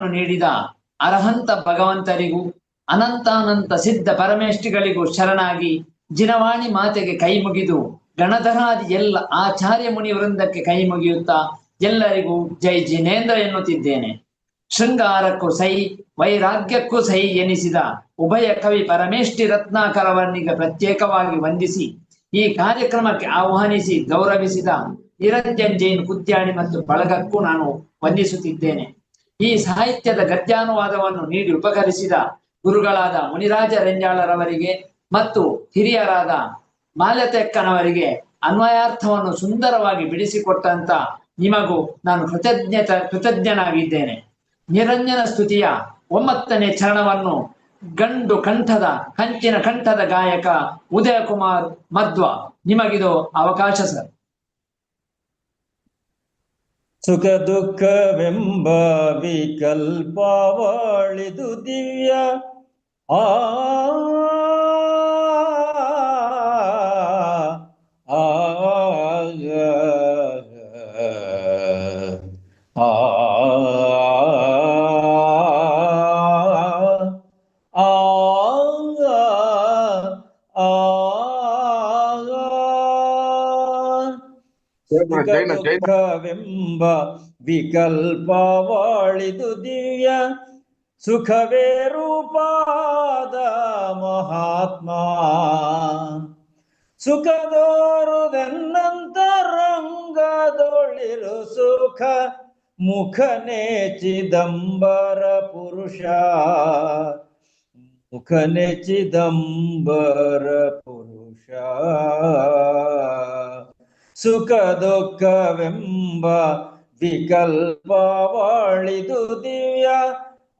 ನೀಡಿದ ಅರಹಂತ ಭಗವಂತರಿಗೂ, ಅನಂತಾನಂತ ಸಿದ್ಧ ಪರಮೇಷ್ಠಿಗಳಿಗೂ ಶರಣಾಗಿ ಜಿನವಾಣಿ ಮಾತೆಗೆ ಕೈ ಮುಗಿದು ಗಣಧರಾದಿ ಎಲ್ಲ ಆಚಾರ್ಯ ಮುನಿ ವೃಂದಕ್ಕೆ ಕೈ ಮುಗಿಯುತ್ತಾ ಎಲ್ಲರಿಗೂ ಜೈ ಜಿನೇಂದ್ರ ಎನ್ನುತ್ತಿದ್ದೇನೆ. ಶೃಂಗಾರಕ್ಕೂ ಸೈ, ವೈರಾಗ್ಯಕ್ಕೂ ಸೈ ಎನಿಸಿದ ಉಭಯ ಕವಿ ಪರಮೇಷ್ಠಿ ರತ್ನಾಕರವರ್ಣಿಗೆ ಪ್ರತ್ಯೇಕವಾಗಿ ವಂದಿಸಿ ಈ ಕಾರ್ಯಕ್ರಮಕ್ಕೆ ಆಹ್ವಾನಿಸಿ ಗೌರವಿಸಿದ ನಿರಂಜನ್ ಜೈನ್ ಕುದ್ಯಾಣಿ ಮತ್ತು ಬಳಗಕ್ಕೂ ನಾನು ವಂದಿಸುತ್ತಿದ್ದೇನೆ. ಈ ಸಾಹಿತ್ಯದ ಗದ್ಯಾನುವಾದವನ್ನು ನೀಡಿ ಉಪಕರಿಸಿದ ಗುರುಗಳಾದ ಮುನಿರಾಜ ರೆಂಜಾಳರವರಿಗೆ ಮತ್ತು ಹಿರಿಯರಾದ ಮಾಲತೆಕ್ಕನವರಿಗೆ ಅನ್ವಯಾರ್ಥವನ್ನು ಸುಂದರವಾಗಿ ಬಿಡಿಸಿಕೊಟ್ಟಂತ ನಿಮಗೂ ನಾನು ಕೃತಜ್ಞತ ಕೃತಜ್ಞನಾಗಿದ್ದೇನೆ. ನಿರಂಜನ ಸ್ತುತಿಯ ಒಂಬತ್ತನೇ ಚರಣವನ್ನು ಗಂಡು ಕಂಠದ ಕಂಚಿನ ಕಂಠದ ಗಾಯಕ ಉದಯಕುಮಾರ್ ಮಧ್ವ ನಿಮಗಿದು ಅವಕಾಶ ಸರ್. ಸುಖ ದುಃಖವೆಂಬ ವಿಕಲ್ಪವಳಿದು ದಿವ್ಯ. ಆ ಸುಖವೆಂಬ ವಿಕಲ್ಪವಾಳಿದು ದಿವ್ಯ ಸುಖವೇ ರೂಪಾದ ಮಹಾತ್ಮ. ಸುಖದೋರುದನ್ನಂತರಂಗದೊಳಿರು ಸುಖ ಮುಖನೇ ಚಿದಂಬರ ಪುರುಷ. ಮುಖನೇ ಚಿದಂಬರ ಪುರುಷ. ಸುಖ ದುಃಖವೆಂಬ ವಿಕಲ್ಪವಳಿದು ದಿವ್ಯ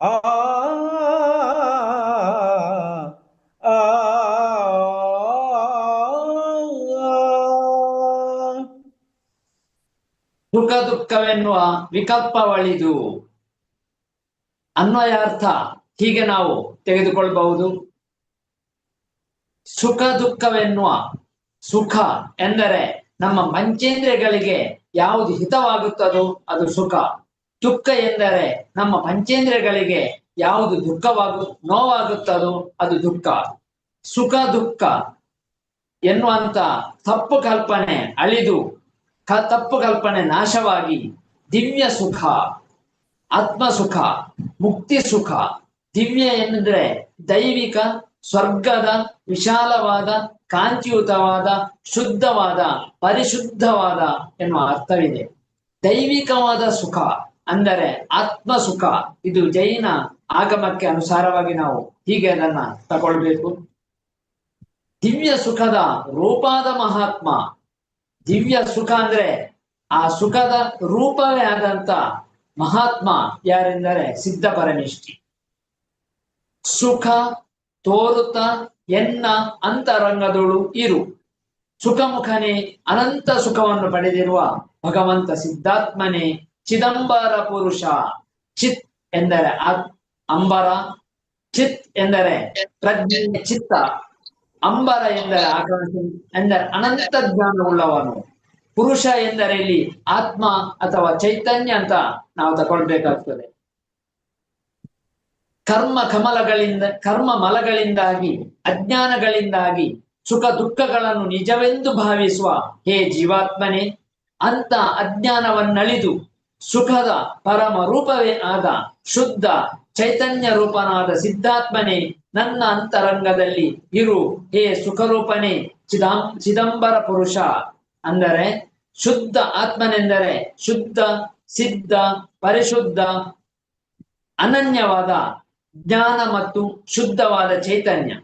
ಆ ಸುಖ ದುಃಖವೆನ್ನುವ ವಿಕಲ್ಪವಳಿದು ಅನ್ವಯಾರ್ಥ ಹೀಗೆ ನಾವು ತೆಗೆದುಕೊಳ್ಬಹುದು ಸುಖ ದುಃಖವೆನ್ನುವ ಸುಖ ಎಂದರೆ ನಮ್ಮ ಪಂಚೇಂದ್ರಿಯಗಳಿಗೆ ಯಾವುದು ಹಿತವಾಗುತ್ತದೋ ಅದು ಸುಖ. ದುಃಖ ಎಂದರೆ ನಮ್ಮ ಪಂಚೇಂದ್ರಿಯಗಳಿಗೆ ಯಾವುದು ದುಃಖವಾಗು, ನೋವಾಗುತ್ತದೋ ಅದು ದುಃಖ. ಸುಖ ದುಃಖ ಎನ್ನುವಂತ ತಪ್ಪು ಕಲ್ಪನೆ ಅಳಿದು, ಕ, ತಪ್ಪು ಕಲ್ಪನೆ ನಾಶವಾಗಿ ದಿವ್ಯ ಸುಖ ಆತ್ಮ ಸುಖ ಮುಕ್ತಿ ಸುಖ. ದಿವ್ಯ ಎಂದ್ರೆ ದೈವಿಕ ಸ್ವರ್ಗದ ವಿಶಾಲವಾದ, ಕಾಂತಿಯುತವಾದ, ಶುದ್ಧವಾದ, ಪರಿಶುದ್ಧವಾದ ಎನ್ನುವ ಅರ್ಥವಿದೆ. ದೈವಿಕವಾದ ಸುಖ ಅಂದರೆ ಆತ್ಮ ಸುಖ ಇದು ಜೈನ ಆಗಮಕ್ಕೆ ಅನುಸಾರವಾಗಿ ನಾವು ಹೀಗೆ ಅದನ್ನ ತಗೊಳ್ಬೇಕು. ದಿವ್ಯ ಸುಖದ ರೂಪಾದ ಮಹಾತ್ಮ. ದಿವ್ಯ ಸುಖ ಅಂದ್ರೆ ಆ ಸುಖದ ರೂಪವೇ ಆದಂತ ಮಹಾತ್ಮ ಯಾರೆಂದರೆ ಸಿದ್ಧ ಪರಮೇಷ್ಠಿ ಸುಖ ತೋರುತ್ತ ಎನ್ನ ಅಂತರಂಗದೊಳು ಇರು. ಸುಖಮುಖನೇ ಅನಂತ ಸುಖವನ್ನು ಪಡೆದಿರುವ ಭಗವಂತ ಸಿದ್ಧಾತ್ಮನೇ ಚಿದಂಬರ ಪುರುಷ. ಚಿತ್ ಎಂದರೆ ಅಂಬರ. ಚಿತ್ ಎಂದರೆ ಪ್ರಜ್ಞೆ, ಚಿತ್ತ. ಅಂಬರ ಎಂದರೆ ಆಕಾಶ ಎಂದರೆ ಅನಂತ ಜ್ಞಾನವುಳ್ಳವನು ಪುರುಷ ಎಂದರೆ ಇಲ್ಲಿ ಆತ್ಮ ಅಥವಾ ಚೈತನ್ಯ ಅಂತ ನಾವು ತಗೊಳ್ಬೇಕಾಗ್ತದೆ. ಕರ್ಮ ಕಮಲಗಳಿಂದ, ಕರ್ಮ ಮಲಗಳಿಂದಾಗಿ, ಅಜ್ಞಾನಗಳಿಂದಾಗಿ, ಸುಖ ದುಃಖಗಳನ್ನು ನಿಜವೆಂದು ಭಾವಿಸುವ ಹೇ ಜೀವಾತ್ಮನೇ, ಅಂತ ಅಜ್ಞಾನವನ್ನಳಿದು ಸುಖದ ಪರಮ ರೂಪವೇ ಆದ ಶುದ್ಧ ಚೈತನ್ಯ ರೂಪನಾದ ಸಿದ್ಧಾತ್ಮನೇ, ನನ್ನ ಅಂತರಂಗದಲ್ಲಿ ಇರು. ಹೇ ಸುಖರೂಪನೇ, ಚಿದಾಂ, ಚಿದಂಬರ ಪುರುಷ. ಅಂದರೆ ಶುದ್ಧ ಆತ್ಮನೆಂದರೆ ಶುದ್ಧ, ಸಿದ್ಧ, ಪರಿಶುದ್ಧ, ಅನನ್ಯವಾದ ಜ್ಞಾನ ಮತ್ತು ಶುದ್ಧವಾದ ಚೈತನ್ಯ.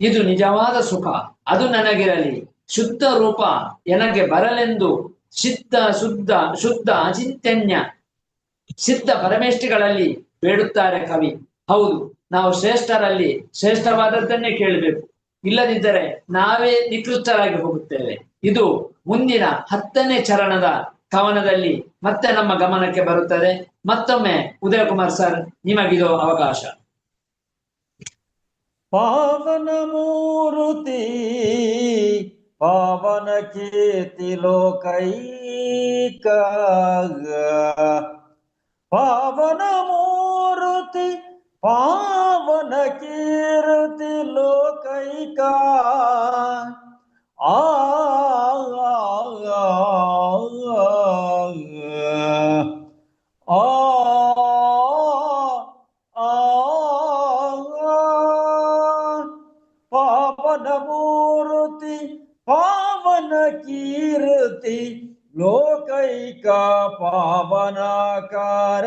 ಇದು ನಿಜವಾದ ಸುಖ. ಅದು ನನಗಿರಲಿ. ಶುದ್ಧ ರೂಪ ನನಗೆ ಬರಲೆಂದು ಸಿದ್ಧ, ಶುದ್ಧ ಶುದ್ಧ ಅಚಿಂತನ್ಯ ಸಿದ್ಧ ಪರಮೇಷ್ಠಿಗಳಲ್ಲಿ ಬೇಡುತ್ತಾರೆ ಕವಿ. ಹೌದು, ನಾವು ಶ್ರೇಷ್ಠರಲ್ಲಿ ಶ್ರೇಷ್ಠವಾದದ್ದನ್ನೇ ಕೇಳಬೇಕು. ಇಲ್ಲದಿದ್ದರೆ ನಾವೇ ನಿಕೃಷ್ಟರಾಗಿ ಹೋಗುತ್ತೇವೆ. ಇದು ಮುಂದಿನ ಹತ್ತನೇ ಚರಣದ ಕವನದಲ್ಲಿ ಮತ್ತೆ ನಮ್ಮ ಗಮನಕ್ಕೆ ಬರುತ್ತದೆ. ಮತ್ತೊಮ್ಮೆ ಉದಯ ಕುಮಾರ್ ಸರ್, ನಿಮಗಿದು ಅವಕಾಶ. ಪಾವನ ಮೂರುತಿ, ಪಾವನ ಕೀರ್ತಿ ಲೋಕೈಕ ಪಾವನ ಮೂರುತಿ, ಪಾವನ ಕೀರ್ತಿ ಲೋಕೈಕ. ಆ. ಪಾವನ ಕೀರ್ತಿ ಲೋಕೈಕ ಪಾವನಾಕಾರ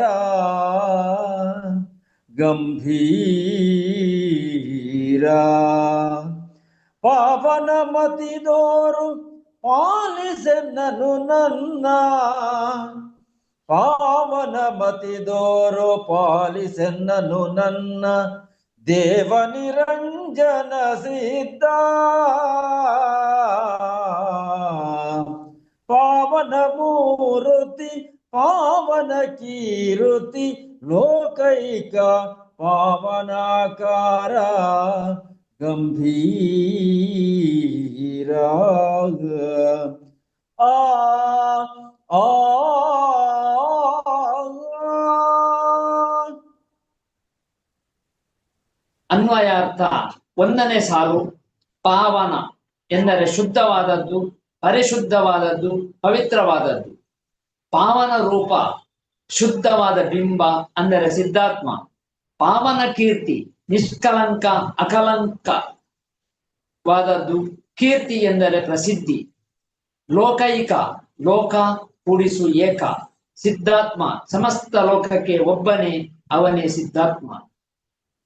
ಗಂಭೀರ ಪಾವನ ಮತಿದೋರು ಪಾಲಿಸೆನ್ನನು ನನ್ನ ಪಾವನ ಮತಿದೋರು ಪಾಲಿಸೆನ್ನನು ನನ್ನ ದೇವ ನಿರಂಜನ ಸಿದ್ಧ ಪಾವನ ಮೂರುತಿ ಪಾವನ ಕೀರುತಿ ಲೋಕೈಕ ಪಾವನಾಕಾರ ಗಂಭೀರ ಆ ಆ ಅನ್ವಯಾರ್ಥ ಒಂದನೇ ಸಾಲು ಪಾವನ ಎಂದರೆ ಶುದ್ಧವಾದದ್ದು ಪರಿಶುದ್ಧವಾದದ್ದು, ಪವಿತ್ರವಾದದ್ದು. ಪಾವನ ರೂಪ ಶುದ್ಧವಾದ ಬಿಂಬ ಅಂದರೆ ಸಿದ್ಧಾತ್ಮ. ಪಾವನ ಕೀರ್ತಿ, ನಿಷ್ಕಲಂಕ, ಅಕಲಂಕವಾದದ್ದು ಕೀರ್ತಿ ಎಂದರೆ ಪ್ರಸಿದ್ಧಿ. ಲೋಕೈಕ, ಲೋಕ ಕೂಡಿಸು ಏಕ. ಸಿದ್ಧಾತ್ಮ, ಸಮಸ್ತ ಲೋಕಕ್ಕೆ ಒಬ್ಬನೇ, ಅವನೇ ಸಿದ್ಧಾತ್ಮ.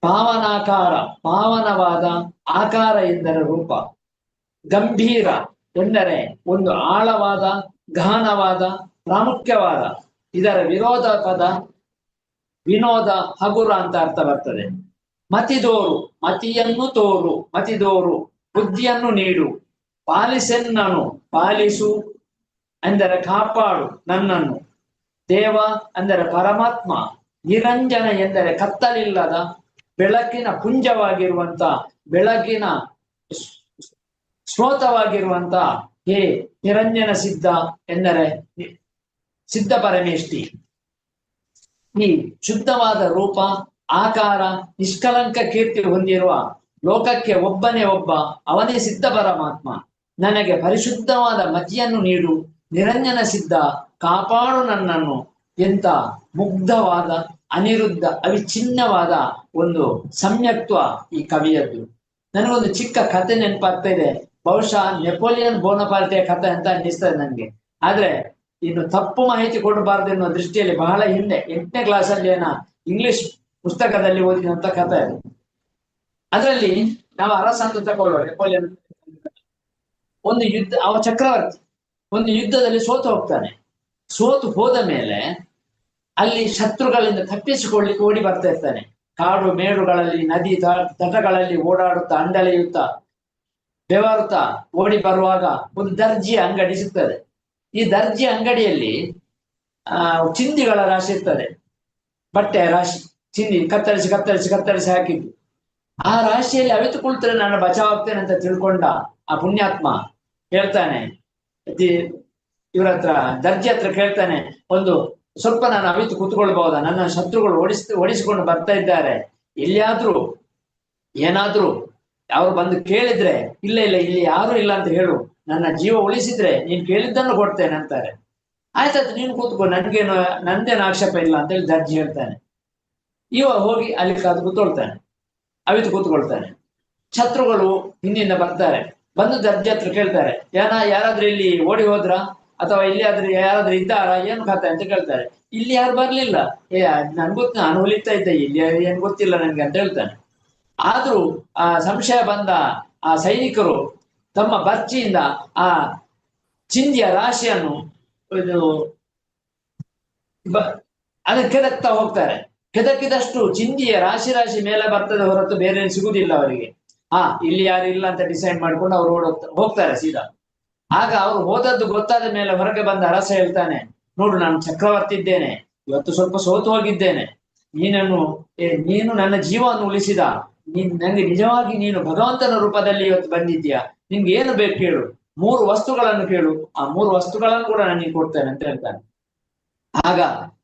ಪಾವನಾಕಾರ, ಪಾವನವಾದ ಆಕಾರ ಎಂದರೆ ರೂಪ. ಗಂಭೀರ ಎಂದರೆ ಒಂದು ಆಳವಾದ ಗಹನವಾದ ಪ್ರಾಮುಖ್ಯವಾದ, ಇದರ ವಿರೋಧ ಪದ ವಿನೋದ ಹಗುರ ಅಂತ ಅರ್ಥ ಬರ್ತದೆ. ಮತಿದೋರು, ಮತಿಯನ್ನು ತೋರು, ಮತಿದೋರು, ಬುದ್ಧಿಯನ್ನು ನೀಡು, ಪಾಲಿಸೆನ್ನನು, ಪಾಲಿಸು ಅಂದರೆ ಕಾಪಾಡು, ನನ್ನನ್ನು. ದೇವ ಅಂದರೆ ಪರಮಾತ್ಮ, ನಿರಂಜನ ಎಂದರೆ ಕತ್ತಲಿಲ್ಲದ, ಬೆಳಕಿನ ಪುಂಜವಾಗಿರುವಂತ ಬೆಳಕಿನ ಸ್- ಸ್ರೋತವಾಗಿರುವಂತ ಹೇ ನಿರಂಜನ ಸಿದ್ಧ ಎಂದರೆ ಸಿದ್ಧ ಪರಮೇಷ್ಠಿ. ಈ ಶುದ್ಧವಾದ ರೂಪ, ಆಕಾರ, ನಿಷ್ಕಲಂಕ ಕೀರ್ತಿ ಹೊಂದಿರುವ ಲೋಕಕ್ಕೆ ಒಬ್ಬನೇ ಒಬ್ಬ, ಅವನೇ ಸಿದ್ಧ ಪರಮಾತ್ಮ. ನನಗೆ ಪರಿಶುದ್ಧವಾದ ಮತಿಯನ್ನು ನೀಡು, ನಿರಂಜನ ಸಿದ್ಧ, ಕಾಪಾಡು ನನ್ನನ್ನು ಎಂತ ಮುಗ್ಧವಾದ, ಅನಿರುದ್ಧ, ಅವಿಚ್ಛಿನ್ನವಾದ ಒಂದು ಸಮ್ಯಕ್ತ್ವ ಈ ಕವಿಯದ್ದು. ನನಗೊಂದು ಚಿಕ್ಕ ಕತೆ ನೆನಪಾಗ್ತಾ ಇದೆ. ಬಹುಶಃ ನೆಪೋಲಿಯನ್ ಬೋನಪಾರ್ಟಿಯ ಕಥೆ ಅಂತ ಅನ್ನಿಸ್ತದೆ ನನಗೆ. ಆದ್ರೆ ಇನ್ನು ತಪ್ಪು ಮಾಹಿತಿ ಕೊಡಬಾರದು ಎನ್ನುವ ದೃಷ್ಟಿಯಲ್ಲಿ ಬಹಳ ಹಿಂದೆ ಎಂಟನೇ ಕ್ಲಾಸಲ್ಲಿ ಏನ ಇಂಗ್ಲಿಷ್ ಪುಸ್ತಕದಲ್ಲಿ ಓದಿದಂತ ಕಥೆ ಅದು. ಅದರಲ್ಲಿ ನಾವು ಅರಸ ಅಂತ ತಗೊಳ್ಳುವ ನೆಪೋಲಿಯನ್ ಒಂದು ಯುದ್ಧ, ಅವ ಚಕ್ರವರ್ತಿ, ಒಂದು ಯುದ್ಧದಲ್ಲಿ ಸೋತು ಹೋಗ್ತಾನೆ. ಸೋತು ಹೋದ ಮೇಲೆ ಅಲ್ಲಿ ಶತ್ರುಗಳಿಂದ ತಪ್ಪಿಸಿಕೊಳ್ಳಿಕ್ಕೆ ಓಡಿ ಬರ್ತಾ ಇರ್ತಾನೆ. ಕಾಡು ಮೇಡುಗಳಲ್ಲಿ, ನದಿ ತಟಗಳಲ್ಲಿ ಓಡಾಡುತ್ತಾ, ಅಂಡಳೆಯುತ್ತಾ ಬೆವರುತ್ತಾ ಓಡಿ ಬರುವಾಗ ಒಂದು ದರ್ಜಿಯ ಅಂಗಡಿ ಸಿಗ್ತದೆ. ಈ ದರ್ಜಿ ಅಂಗಡಿಯಲ್ಲಿ, ಆ, ಚಿಂದಿಗಳ ರಾಶಿ ಇರ್ತದೆ. ಬಟ್ಟೆ ರಾಶಿ, ಚಿಂದಿ, ಕತ್ತರಿಸಿ ಕತ್ತರಿಸಿ ಕತ್ತರಿಸಿ ಹಾಕಿದ್ದು. ಆ ರಾಶಿಯಲ್ಲಿ ಅವಿತುಕೊಳ್ತಾರೆ ನಾನು ಬಚಾವಾಗ್ತೇನೆ ಅಂತ ತಿಳ್ಕೊಂಡ ಆ ಪುಣ್ಯಾತ್ಮ ಹೇಳ್ತಾನೆ. ಇವ್ರ ಹತ್ರ, ದರ್ಜಿ ಹತ್ರ ಕೇಳ್ತಾನೆ, ಒಂದು ಸ್ವಲ್ಪ ನಾನು ಅವಿತು ಕೂತ್ಕೊಳ್ಬಹುದಾ? ನನ್ನ ಶತ್ರುಗಳು ಓಡಿಸ್ ಓಡಿಸಿಕೊಂಡು ಬರ್ತಾ ಇದ್ದಾರೆ. ಎಲ್ಲಿಯಾದ್ರೂ, ಏನಾದ್ರೂ ಅವ್ರು ಬಂದು ಕೇಳಿದ್ರೆ, ಇಲ್ಲ ಇಲ್ಲ, ಇಲ್ಲಿ ಯಾರು ಇಲ್ಲ ಅಂತ ಹೇಳು. ನನ್ನ ಜೀವ ಉಳಿಸಿದ್ರೆ ನೀನ್ ಕೇಳಿದ್ದನ್ನು ಕೊಡ್ತೇನೆ ಅಂತಾರೆ. ಆಯ್ತಾಯ್ತು, ನೀನು ಕೂತ್ಕೋ, ನನ್ಗೇನು ನಂದೇನು ಆಕ್ಷೇಪ ಇಲ್ಲ ಅಂತ ಹೇಳಿ ದರ್ಜಿ ಹೇಳ್ತಾನೆ. ಇವ ಹೋಗಿ ಅಲ್ಲಿ ಕಾದು ಕೂತ್ಕೊಳ್ತಾನೆ ಅವಿತು ಕೂತ್ಕೊಳ್ತಾನೆ. ಛತ್ರುಗಳು ಹಿಂದಿಂದ ಬರ್ತಾರೆ. ಬಂದು ದರ್ಜಿ ಹತ್ರ ಕೇಳ್ತಾರೆ, ಏನ, ಯಾರಾದ್ರೂ ಇಲ್ಲಿ ಓಡಿ ಹೋದ್ರ? ಅಥವಾ ಇಲ್ಲಿ ಆದ್ರೆ ಯಾರಾದ್ರೂ ಇದ್ದಾರಾ? ಏನು ಖಾತೆ? ಅಂತ ಕೇಳ್ತಾರೆ. ಇಲ್ಲಿ ಯಾರು ಬರ್ಲಿಲ್ಲ. ಏ ನನ್ ಗೊತ್ತ ನಾನು ಹೊಲಿತಾ ಇದ್ದೆ, ಇಲ್ಲಿ ಏನ್ ಗೊತ್ತಿಲ್ಲ ನನ್ಗೆ ಅಂತ ಹೇಳ್ತಾನೆ. ಆದ್ರೂ ಆ ಸಂಶಯ ಬಂದ ಆ ಸೈನಿಕರು ತಮ್ಮ ಬರ್ಚಿಯಿಂದ ಆ ಚಿಂದಿಯ ರಾಶಿಯನ್ನು ಅದಕ್ಕೆ ಕೆದಕ್ತಾ ಹೋಗ್ತಾರೆ. ಕೆದಕಿದಷ್ಟು ಚಿಂದಿಯ ರಾಶಿ ರಾಶಿ ಮೇಲೆ ಬರ್ತದೆ ಹೊರತು ಬೇರೆ ಸಿಗುದಿಲ್ಲ ಅವರಿಗೆ. ಹಾ, ಇಲ್ಲಿ ಯಾರು ಇಲ್ಲ ಅಂತ ಡಿಸೈಡ್ ಮಾಡ್ಕೊಂಡು ಅವ್ರು ಓಡ ಹೋಗ್ತಾರೆ ಸೀದಾ. ಆಗ ಅವ್ರು ಹೋದದ್ದು ಗೊತ್ತಾದ ಮೇಲೆ ಹೊರಗೆ ಬಂದ ಅರಸ ಹೇಳ್ತಾನೆ, ನೋಡು, ನಾನು ಚಕ್ರವರ್ತಿ ಇದ್ದೇನೆ. ಇವತ್ತು ಸ್ವಲ್ಪ ಸೋತು ಹೋಗಿದ್ದೇನೆ. ನೀನನ್ನು ನೀನು ನನ್ನ ಜೀವವನ್ನು ಉಳಿಸಿದ. ನೀನ್ ನನಗೆ ನಿಜವಾಗಿ ನೀನು ಭಗವಂತನ ರೂಪದಲ್ಲಿ ಇವತ್ತು ಬಂದಿದ್ದೀಯಾ? ನಿನ್ಗೆ ಏನು ಬೇಕು ಕೇಳು ಮೂರು ವಸ್ತುಗಳನ್ನು ಕೇಳು. ಆ ಮೂರು ವಸ್ತುಗಳನ್ನು ಕೂಡ ನಾನು ನಿನ್ಗೆ ಕೊಡ್ತೇನೆ ಅಂತ ಹೇಳ್ತಾನೆ. ಆಗ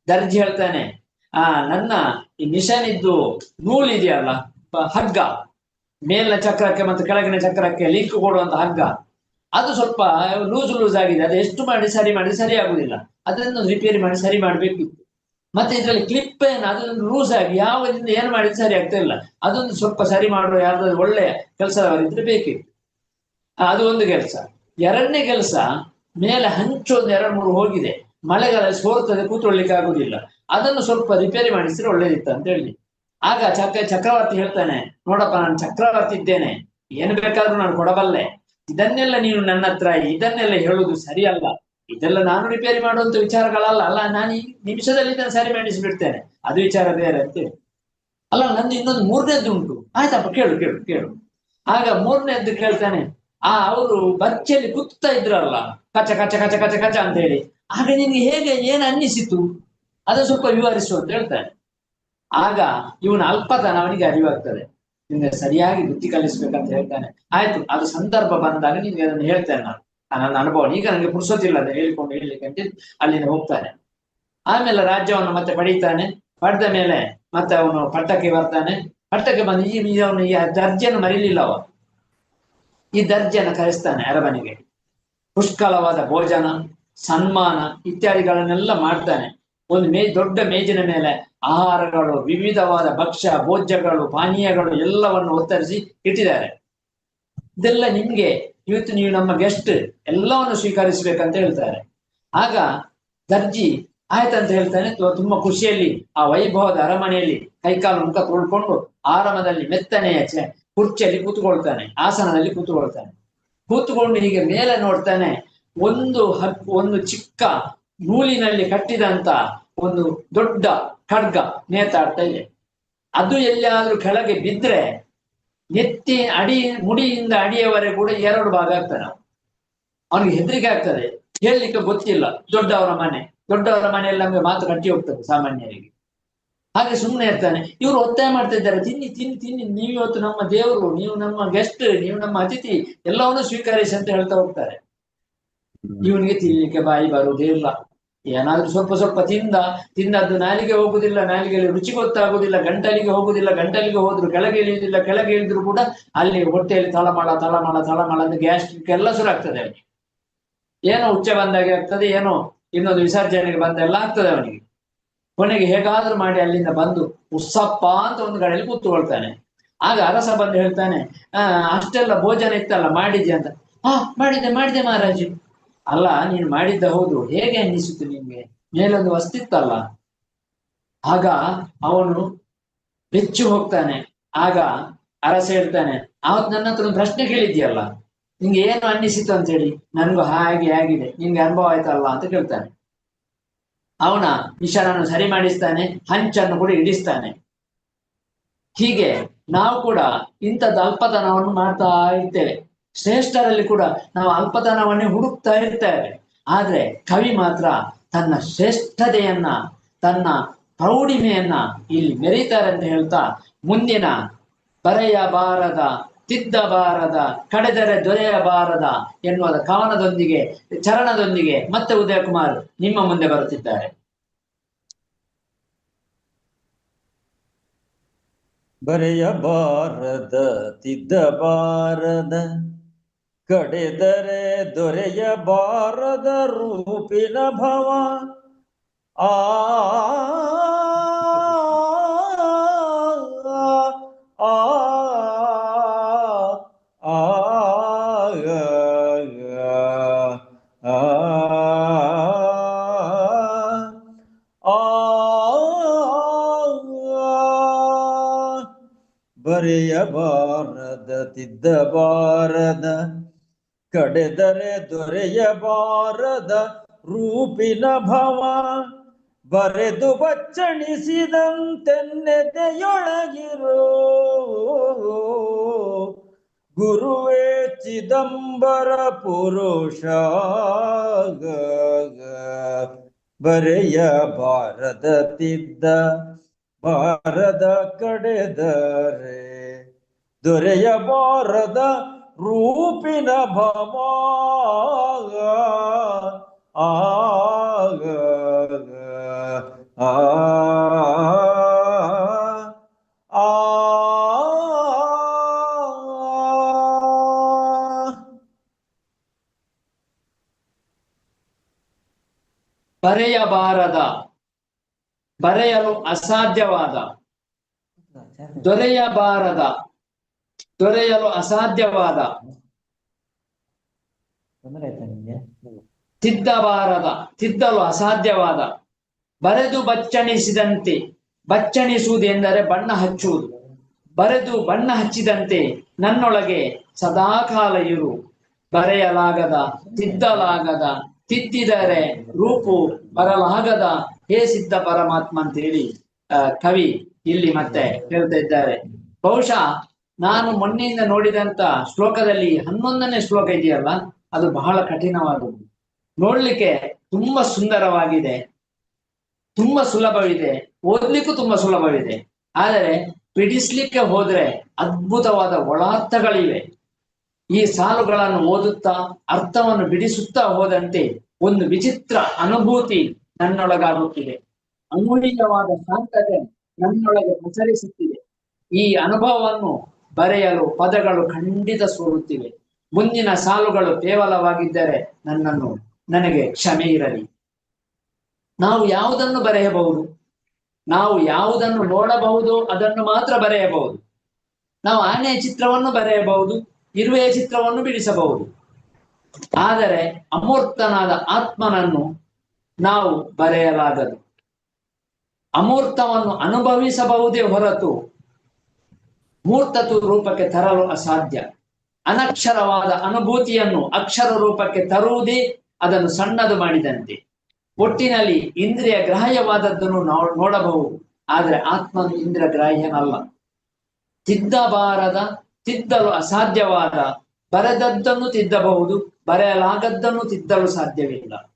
ದರ್ಜಿ ಹೇಳ್ತಾನೆ, ಆ, ನನ್ನ ಈ ಮಿಷನ್ ಇದ್ದು ನೂಲ್ ಇದೆಯಲ್ಲ ಹಗ್ಗ. ಮೇಲಿನ ಚಕ್ರಕ್ಕೆ ಮತ್ತು ಕೆಳಗಿನ ಚಕ್ರಕ್ಕೆ ಲಿಂಕ್ ಕೊಡುವಂತ ಹಗ್ಗ. ಅದು ಸ್ವಲ್ಪ ಲೂಸ್ ಲೂಸ್ ಆಗಿದೆ ಅದು ಎಷ್ಟು ಮಾಡಿ ಸರಿ ಮಾಡಿ ಸರಿ ಆಗುದಿಲ್ಲ. ಅದನ್ನು ರಿಪೇರಿ ಮಾಡಿ ಸರಿ ಮಾಡಬೇಕಿತ್ತು. ಮತ್ತೆ ಇದರಲ್ಲಿ ಕ್ಲಿಪ್ ಏನ್? ಅದೊಂದು ಲೂಸ್ ಆಗಿ ಯಾವದಿಂದ ಏನು ಮಾಡಿದ್ರೆ ಸರಿ ಆಗ್ತಾ ಇಲ್ಲ. ಅದೊಂದು ಸ್ವಲ್ಪ ಸರಿ ಮಾಡುವ ಯಾವ್ದಾದ್ರು ಒಳ್ಳೆ ಕೆಲಸದವರಿದ್ರೆ ಬೇಕಿತ್ತು ಅದು ಒಂದು ಕೆಲಸ. ಎರಡನೇ ಕೆಲಸ, ಮೇಲೆ ಹಂಚು ಒಂದು ಎರಡು ಮೂರು ಹೋಗಿದೆ. ಮಳೆಗಾಲ ಸೋರ್ತದೆ, ಕೂತ್ಕೊಳ್ಳಿಕ್ಕೆ ಆಗುದಿಲ್ಲ. ಅದನ್ನು ಸ್ವಲ್ಪ ರಿಪೇರಿ ಮಾಡಿಸಿದ್ರೆ ಒಳ್ಳೇದಿತ್ತು ಅಂತ ಹೇಳಿ. ಆಗ ಚಕ್ರ, ಚಕ್ರವರ್ತಿ ಹೇಳ್ತಾನೆ, ನೋಡಪ್ಪ, ನಾನು ಚಕ್ರವರ್ತಿ ಇದ್ದೇನೆ. ಏನ್ ಬೇಕಾದ್ರೂ ನಾನು ಕೊಡಬಲ್ಲೆ. ಇದನ್ನೆಲ್ಲ ನೀನು ನನ್ನ ಹತ್ರ, ಇದನ್ನೆಲ್ಲ ಹೇಳುದು ಸರಿಯಲ್ಲ ಇದೆಲ್ಲ ನಾನು ರಿಪೇರಿ ಮಾಡುವಂತ ವಿಚಾರಗಳಲ್ಲ. ಅಲ್ಲ, ನಾನು ಈ ನಿಮಿಷದಲ್ಲಿ ಇದನ್ನು ಸರಿ ಮಾಡಿಸಿಬಿಡ್ತೇನೆ. ಅದು ವಿಚಾರ ಬೇರೆ ಅಂತ. ಅಲ್ಲ, ನಂದು ಇನ್ನೊಂದು ಮೂರನೇದ್ದು ಉಂಟು. ಆಯ್ತಪ್ಪ, ಕೇಳು ಕೇಳು ಕೇಳು. ಆಗ ಮೂರನೇದ್ದು ಕೇಳ್ತಾನೆ. ಆ, ಅವರು ಬರ್ಚಲ್ಲಿ ಕುತ್ತಾ ಇದ್ರಲ್ಲ. ಕಚ ಕಚ ಕಚ ಕಚ ಕಚ ಅಂತ ಹೇಳಿ. ಆಗ ನಿನ್ಗೆ ಹೇಗೆ, ಏನು ಅನ್ನಿಸಿತು? ಅದು ಸ್ವಲ್ಪ ವಿವರಿಸು ಅಂತ ಹೇಳ್ತಾನೆ. ಆಗ ಇವನ ಅಲ್ಪತನ ಅವನಿಗೆ ಅರಿವಾಗ್ತದೆ. ನಿಮ್ಗೆ ಸರಿಯಾಗಿ ಬುದ್ಧಿ ಕಲಿಸ್ಬೇಕಂತ ಹೇಳ್ತಾನೆ. ಆಯ್ತು, ಅದು ಸಂದರ್ಭ ಬಂದಾಗ ನಿಮ್ಗೆ ಅದನ್ನು ಹೇಳ್ತೇನೆ ನಾನು. ನನ್ನ ಅನುಭವ ಈಗ ನನಗೆ ಪುರುಸೊತ್ತಿಲ್ಲ ಅದನ್ನ ಹೇಳಿಕೊಂಡು ಹೇಳಲಿಕ್ಕೆ ಅಂತ ಅಲ್ಲಿಂದ ಹೋಗ್ತಾನೆ. ಆಮೇಲೆ ರಾಜ್ಯವನ್ನು ಮತ್ತೆ ಪಡೀತಾನೆ ಪಡೆದ ಮೇಲೆ ಮತ್ತೆ ಅವನು ಪಟ್ಟಕ್ಕೆ ಬರ್ತಾನೆ. ಪಟ್ಟಕ್ಕೆ ಬಂದು ಈ ಈ ಅವನು ಈ ದರ್ಜೆಯನ್ನು ಮರಿಲಿಲ್ಲ ಅವನು. ಈ ದರ್ಜೆಯನ್ನು ಕರೆಸ್ತಾನೆ ಅರಮನೆಗೆ. ಪುಷ್ಕಲವಾದ ಭೋಜನ, ಸನ್ಮಾನ ಇತ್ಯಾದಿಗಳನ್ನೆಲ್ಲ ಮಾಡ್ತಾನೆ. ಒಂದು ಮೇ, ದೊಡ್ಡ ಮೇಜಿನ ಮೇಲೆ ಆಹಾರಗಳು, ವಿವಿಧವಾದ ಭಕ್ಷ್ಯ, ಭೋಜ್ಯಗಳು, ಪಾನೀಯಗಳು ಎಲ್ಲವನ್ನು ಒತ್ತರಿಸಿ ಇಟ್ಟಿದ್ದಾರೆ. ಇದೆಲ್ಲ ನಿಮ್ಗೆ. ಇವತ್ತು ನೀವು ನಮ್ಮ ಗೆಸ್ಟ್ ಎಲ್ಲವನ್ನು ಸ್ವೀಕರಿಸಬೇಕಂತ ಹೇಳ್ತಾರೆ. ಆಗ ದರ್ಜಿ ಆಯ್ತಂತ ಹೇಳ್ತಾನೆ. ತುಂಬಾ ಖುಷಿಯಲ್ಲಿ, ಆ ವೈಭವದ ಅರಮನೆಯಲ್ಲಿ ಕೈಕಾಲು ಮುಖ ತೊಳ್ಕೊಂಡು ಆರಾಮದಲ್ಲಿ ಮೆತ್ತನೆಯ ಕುರ್ಚಿಯಲ್ಲಿ ಕೂತ್ಕೊಳ್ತಾನೆ. ಆಸನದಲ್ಲಿ ಕೂತ್ಕೊಳ್ತಾನೆ. ಕೂತ್ಕೊಂಡು ಹೀಗೆ ಮೇಲೆ ನೋಡ್ತಾನೆ. ಒಂದು ಹಕ್ಕು ಒಂದು ಚಿಕ್ಕ ನೂಲಿನಲ್ಲಿ ಕಟ್ಟಿದಂತ ಒಂದು ದೊಡ್ಡ ಖಡ್ಗ ನೇತಾಡ್ತಾ ಇದೆ. ಅದು ಎಲ್ಲಿಯಾದ್ರೂ ಕೆಳಗೆ ಬಿದ್ರೆ ನೆತ್ತಿ ಅಡಿ ಮುಡಿಯಿಂದ ಅಡಿಯವರೆಗೆ ಕೂಡ ಎರಡು ಭಾಗ ಆಗ್ತಾನೆ ಅವ್ನು. ಅವನಿಗೆ ಹೆದರಿಕೆ ಆಗ್ತದೆ. ಹೇಳಲಿಕ್ಕೆ ಗೊತ್ತಿಲ್ಲ. ದೊಡ್ಡವರ ಮನೆ. ದೊಡ್ಡವರ ಮನೆಯಲ್ಲಿ ನಮಗೆ ಮಾತು ಕಟ್ಟಿ ಹೋಗ್ತದೆ ಸಾಮಾನ್ಯರಿಗೆ. ಹಾಗೆ ಸುಮ್ಮನೆ ಇರ್ತಾನೆ. ಇವರು ಒತ್ತಾಯ ಮಾಡ್ತಾ ಇದ್ದಾರೆ. ತಿನ್ನಿ ತಿನ್ನಿ ತಿನ್ನಿ. ನೀವು ಇವತ್ತು ನಮ್ಮ ದೇವರು ನೀವು ನಮ್ಮ ಗೆಸ್ಟ್ ನೀವು ನಮ್ಮ ಅತಿಥಿ ಎಲ್ಲವನ್ನೂ ಸ್ವೀಕರಿಸಿ ಅಂತ ಹೇಳ್ತಾ ಹೋಗ್ತಾರೆ. ಇವನಿಗೆ ತಿನ್ಲಿಕ್ಕೆ ಬಾಯಿ ಬರುವುದೇ ಇಲ್ಲ. ಏನಾದ್ರೂ ಸ್ವಲ್ಪ ಸ್ವಲ್ಪ ತಿಂದ, ತಿಂದದ್ದು ನಾಲಿಗೆ ಹೋಗುದಿಲ್ಲ ನಾಲಿಗೆ ರುಚಿ ಗೊತ್ತಾಗುದಿಲ್ಲ, ಗಂಟಲಿಗೆ ಹೋಗುದಿಲ್ಲ, ಗಂಟಲಿಗೆ ಹೋದ್ರು, ಕೆಳಗೆ ಇಳಿಯುವುದಿಲ್ಲ ಕೆಳಗೆ ಇಳಿದ್ರು ಕೂಡ ಅಲ್ಲಿ ಹೊಟ್ಟೆಯಲ್ಲಿ ತಳಮಳ ತಳಮಳ ತಳಮಳ ಅಂತ ಗ್ಯಾಸ್ಟ್ರಿಕ್ ಎಲ್ಲ ಶುರು ಆಗ್ತದೆ ಅವನಿಗೆ. ಏನೋ ಉಚ್ಚ ಬಂದಾಗೆ ಆಗ್ತದೆ, ಏನೋ ಇನ್ನೊಂದು ವಿಸರ್ಜನೆಗೆ ಬಂದೆಲ್ಲ ಆಗ್ತದೆ ಅವನಿಗೆ. ಕೊನೆಗೆ ಹೇಗಾದ್ರೂ ಮಾಡಿ ಅಲ್ಲಿಂದ ಬಂದು ಉಸ್ಸಪ್ಪ ಅಂತ ಒಂದು ಕಡೆಯಲ್ಲಿ ಕೂತ್ಕೊಳ್ತಾನೆ. ಆಗ ಅರಸ ಬಂದು ಹೇಳ್ತಾನೆ, ಆ, ಅಷ್ಟೆಲ್ಲ ಭೋಜನ ಇತ್ತಲ್ಲ, ಮಾಡಿದ್ಯಾ? ಅಂತ. ಹಾ ಮಾಡಿದೆ ಮಾಡಿದೆ ಮಹಾರಾಜು. ಅಲ್ಲ, ನೀನು ಮಾಡಿದ್ದ ಹೌದು. ಹೇಗೆ ಅನ್ನಿಸಿತು ನಿಮ್ಗೆ ಮೇಲೊಂದು ವಸ್ತಿತ್ತಲ್ಲ ಆಗ ಅವನು ಬೆಚ್ಚು ಹೋಗ್ತಾನೆ. ಆಗ ಅರಸ ಹೇಳ್ತಾನೆ ಅವತ್ ನನ್ನ ಹತ್ರ ಒಂದು ಪ್ರಶ್ನೆ ಕೇಳಿದ್ಯಲ್ಲ ನಿಂಗೆ ಏನು ಅನ್ನಿಸಿತು ಅಂತ ಹೇಳಿ? ನನಗೂ ಹಾಗೆ ಆಗಿದೆ. ನಿನ್ಗೆ ಅನುಭವ ಆಯ್ತಲ್ಲ? ಅಂತ ಕೇಳ್ತಾನೆ. ಅವನ ವಿಷಾನನ್ನು ಸರಿ ಮಾಡಿಸ್ತಾನೆ, ಹಂಚನ್ನು ಕೂಡ ಇಡಿಸ್ತಾನೆ ಹೀಗೆ ನಾವು ಕೂಡ ಇಂಥದ್ದು ಅಲ್ಪತನವನ್ನು ಮಾಡ್ತಾ ಇರ್ತೇವೆ. ಶ್ರೇಷ್ಠರಲ್ಲಿ ಕೂಡ ನಾವು ಅಲ್ಪತನವನ್ನೇ ಹುಡುಕ್ತಾ ಇರ್ತೇವೆ. ಆದ್ರೆ ಕವಿ ಮಾತ್ರ ತನ್ನ ಶ್ರೇಷ್ಠತೆಯನ್ನ, ತನ್ನ ಪ್ರೌಢಿಮೆಯನ್ನ ಇಲ್ಲಿ ಮೆರೀತಾರೆ ಅಂತ ಹೇಳ್ತಾ ಮುಂದಿನ ಬರೆಯಬಾರದ, ತಿದ್ದಬಾರದ, ಕಡೆದರೆ ದೊರೆಯಬಾರದ ಎನ್ನುವ ಕವನದೊಂದಿಗೆ ಚರಣದೊಂದಿಗೆ ಮತ್ತೆ ಉದಯಕುಮಾರ್ ನಿಮ್ಮ ಮುಂದೆ ಬರುತ್ತಿದ್ದಾರೆ. ಬರೆಯಬಾರದ, ತಿದ್ದಬಾರದ ಕಡೆದರೆ ದೊರೆಯಬಾರದ ರೂಪಿನ ಭವ ಆ ಬರೆಯಬಾರದ ತಿದ್ದಬಾರದ ಕಡೆದರೆ ದೊರೆಯಬಾರದ ರೂಪಿನ ಭವ ಬರೆದು ಬಚ್ಚಣಿಸಿದಂತೆನ್ನೆದೆಯೊಳಗಿರೋ ಗುರುವೇ ಚಿದಂಬರ ಪುರುಷ. ಬರೆಯಬಾರದ ತಿದ್ದ ಬಾರದ ಕಡೆದರೆ ದೊರೆಯಬಾರದ ರೂಪಿನ ಭವ ಆಗ ಬರೆಯಬಾರದ ಬರೆಯಲು ಅಸಾಧ್ಯವಾದ ದೊರೆಯಬಾರದ ದೊರೆಯಲು ಅಸಾಧ್ಯವಾದ. ತಿದ್ದಬಾರದ ತಿದ್ದಲು ಅಸಾಧ್ಯವಾದ. ಬರೆದು ಬಚ್ಚಣಿಸಿದಂತೆ ಬಚ್ಚಣಿಸುವುದು ಎಂದರೆ ಬಣ್ಣ ಹಚ್ಚುವುದು. ಬರೆದು ಬಣ್ಣ ಹಚ್ಚಿದಂತೆ ನನ್ನೊಳಗೆ ಸದಾಕಾಲ ಇರು. ಬರೆಯಲಾಗದ ತಿದ್ದಲಾಗದ ತಿದ್ದಿದರೆ ರೂಪು ಬರಲಾಗದ ಹೇ ಸಿದ್ಧ ಪರಮಾತ್ಮ ಅಂತ ಹೇಳಿ ಕವಿ ಇಲ್ಲಿ ಮತ್ತೆ ಹೇಳ್ತಾ ಇದ್ದಾರೆ. ಬಹುಶಃ ನಾನು ಮೊನ್ನೆಯಿಂದ ನೋಡಿದಂತ ಶ್ಲೋಕದಲ್ಲಿ ಹನ್ನೊಂದನೇ ಶ್ಲೋಕ ಇದೆಯಲ್ಲ ಅದು ಬಹಳ ಕಠಿಣವಾದದ್ದು. ನೋಡ್ಲಿಕ್ಕೆ ತುಂಬಾ ಸುಂದರವಾಗಿದೆ. ತುಂಬಾ ಸುಲಭವಿದೆ. ಓದ್ಲಿಕ್ಕೂ ತುಂಬಾ ಸುಲಭವಿದೆ. ಆದರೆ ಪಿಡಿಸ್ಲಿಕ್ಕೆ ಹೋದ್ರೆ ಅದ್ಭುತವಾದ ಒಳಾರ್ಥಗಳಿವೆ. ಈ ಸಾಲುಗಳನ್ನು ಓದುತ್ತಾ, ಅರ್ಥವನ್ನು ಬಿಡಿಸುತ್ತಾ ಹೋದಂತೆ ಒಂದು ವಿಚಿತ್ರ ಅನುಭೂತಿ ನನ್ನೊಳಗಾಗುತ್ತಿದೆ. ಅಮೂಲ್ಯವಾದ ಶಾಂತತೆ ನನ್ನೊಳಗೆ ಪ್ರಸರಿಸುತ್ತಿದೆ ಈ ಅನುಭವವನ್ನು ಬರೆಯಲು ಪದಗಳು ಖಂಡಿತ ಸೋರುತ್ತಿವೆ. ಮುಂದಿನ ಸಾಲುಗಳು ಕೇವಲವಾಗಿದ್ದರೆ ನನ್ನನ್ನು, ನನಗೆ ಕ್ಷಮೆ ಇರಲಿ. ನಾವು ಯಾವುದನ್ನು ಬರೆಯಬಹುದು? ನಾವು ಯಾವುದನ್ನು ನೋಡಬಹುದು? ಅದನ್ನು ಮಾತ್ರ ಬರೆಯಬಹುದು. ನಾವು ಆನೆಯ ಚಿತ್ರವನ್ನು ಬರೆಯಬಹುದು ಇರುವೆಯ ಚಿತ್ರವನ್ನು ಬಿಡಿಸಬಹುದು. ಆದರೆ ಅಮೂರ್ತನಾದ ಆತ್ಮನನ್ನು ನಾವು ಬರೆಯಲಾಗದು. ಅಮೂರ್ತವನ್ನು ಅನುಭವಿಸಬಹುದೇ ಹೊರತು ಮೂರ್ತತು ರೂಪಕ್ಕೆ ತರಲು ಅಸಾಧ್ಯ. ಅನಕ್ಷರವಾದ ಅನುಭೂತಿಯನ್ನು ಅಕ್ಷರ ರೂಪಕ್ಕೆ ತರುವುದೇ ಅದನ್ನು ಸಣ್ಣದು ಮಾಡಿದಂತೆ. ಒಟ್ಟಿನಲ್ಲಿ ಇಂದ್ರಿಯ ಗ್ರಾಹ್ಯವಾದದ್ದನ್ನು ನಾವು ನೋಡಬಹುದು. ಆದರೆ ಆತ್ಮನು ಇಂದ್ರಿಯ ಗ್ರಾಹ್ಯನಲ್ಲ. ತಿದ್ದಬಾರದ, ತಿದ್ದಲು ಅಸಾಧ್ಯವಾದ, ಬರೆದದ್ದನ್ನು ತಿದ್ದಬಹುದು, ಬರೆಯಲಾಗದ್ದನ್ನು ತಿದ್ದಲು ಸಾಧ್ಯವಿಲ್ಲ.